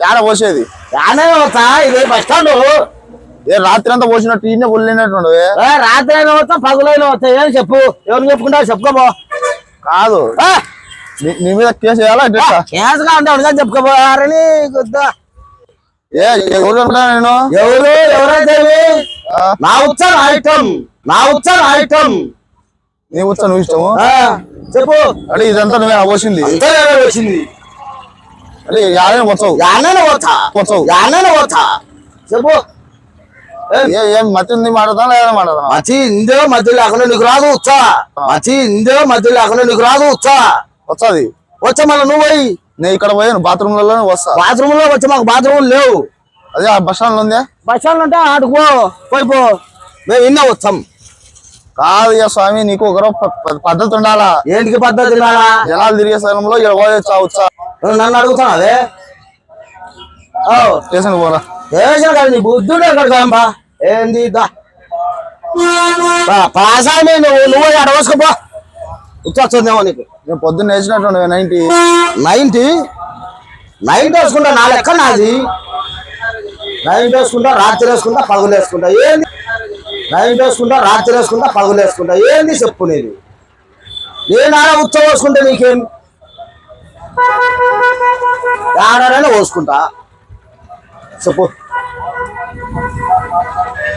తేడా పోసేది? యానే వచ్చా ఇది బస్ స్టాండ్. ఏ రాత్రి అంతా పోసినట్టు ఈయన పొల్లినట్టు రాత్రి అయినా వచ్చా పగులైనా వచ్చా ఏం చెప్పు? ఎవరు చెప్పుకుంటావు చెప్పుకోబో కాదు. నీ- మీద కేసు ఎట్లా కేసుగా ఉంటావు కదా చెప్పుకోబోయారని కొద్దా. ఏ ఎవరు నేను? ఎవరు ఎవరైతే నా ఉత్సాహం ఐటమ్ నా ఉత్సాహం ఐటమ్. నీ వచ్చా నువ్వు ఇష్టము? చెప్పు. అంటే ఇదంతా నువ్వే కదా వచ్చింది అంటే యాదైనా వచ్చావు యానే వచ్చా వచ్చావు యానే వచ్చా చెప్పు. ఏ మతింది మాడదా లేదా మాడదా మచి ఇందే మధ్య లేకుండా నీకు రాదు ఉచ్చా మచి ఇందే మధ్య లేకుండా నీకు రాదు ఉచ్చా వచ్చాది వచ్చా మళ్ళీ నువ్వు పోయి. నేను ఇక్కడ పోయాను బాత్రూమ్లలో వస్తా. బాత్రూమ్లో వచ్చి మాకు బాత్రూమ్ లేవు. అదే బస్ స్టాండ్ ఉందే? బస్ స్టాండ్ ఉంటే ఆడుకో పోయి పో. మేము ఇన్న వచ్చాం కాదు స్వామి నీకు ఒకరో పద్ధతి ఉండాలా? ఏంటికి పద్ధతి రాలా జనాలు తిరిగే స్థలంలో ఇక్కడ పోయొచ్చా వచ్చా నన్ను అడుగుతున్నావే? ఓ స్టేషన్ పోరా. దేశం కాదు నీ బుద్ధుడే కడతాంబా ఏంది దా? పాసామి నువ్వు నువ్వు అడవసుకోపో వచ్చేస్తుందేమో నీకు. నేను పొద్దున్న వేసినట్టు నైన్టీ. నైన్టీ? నైన్టీ వేసుకుంటా నా లెక్క నాది. నైన్టీ వేసుకుంటా రాత్రి వేసుకుంటా పగులు వేసుకుంటా. ఏంది? నైన్టీ వేసుకుంటా రాత్రి వేసుకుంటా పగులు వేసుకుంటా. ఏంది చెప్పు నీది? నేను ఆడ ఉత్సవం వేసుకుంటా నీకేం? ఆడారైనా పోసుకుంటా. చెప్పు.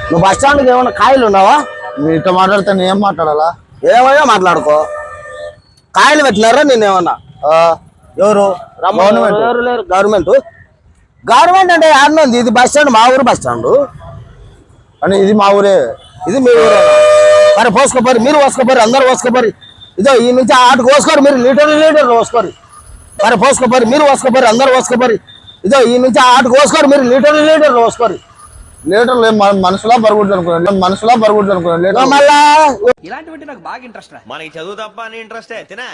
నువ్వు బస్ స్టాండ్కి ఏమైనా కాయలు ఉన్నావా? మీరు ఇట్లా మాట్లాడితే నేను ఏం మాట్లాడాలా? ఏమైనా మాట్లాడుకో. కాయలు పెట్టినారా నేనేమన్నా ఎవరు. ఎవరు లేరు? గవర్నమెంట్. గవర్నమెంట్ అంటే ఆడినంది ఇది బస్ స్టాండ్ మా ఊరు బస్ స్టాండ్. అంటే ఇది మా ఊరే. ఇది మీ ఊరు. మరి పోసుకోపోరు మీరు పోసుకోపోరు అందరు పోసుకోపోరు. ఇదో ఈ నుంచి ఆటకు పోసుకోరు మీరు లీటర్ లీటర్ పోసుకోరు. మరి పోసుకోపోరు మీరు పోసుకోపోరు అందరు పోసుకోపోరు. ఇదో ఈ నుంచి ఆటకు పోసుకోరు మీరు లీటర్ లీటర్ పోసుకోరు. లీటర్లు ఏం మన- మనుషులా బరుగుడ్లు అనుకున్నాను మనుషులా బరుగుడ్లు అనుకున్నాను లీటర్ మళ్ళా ఇలాంటివంటే నాకు బాగా ఇంట్రెస్ట్ రా. మనకి చదువు తప్ప అని ఇంట్రెస్టే తినా?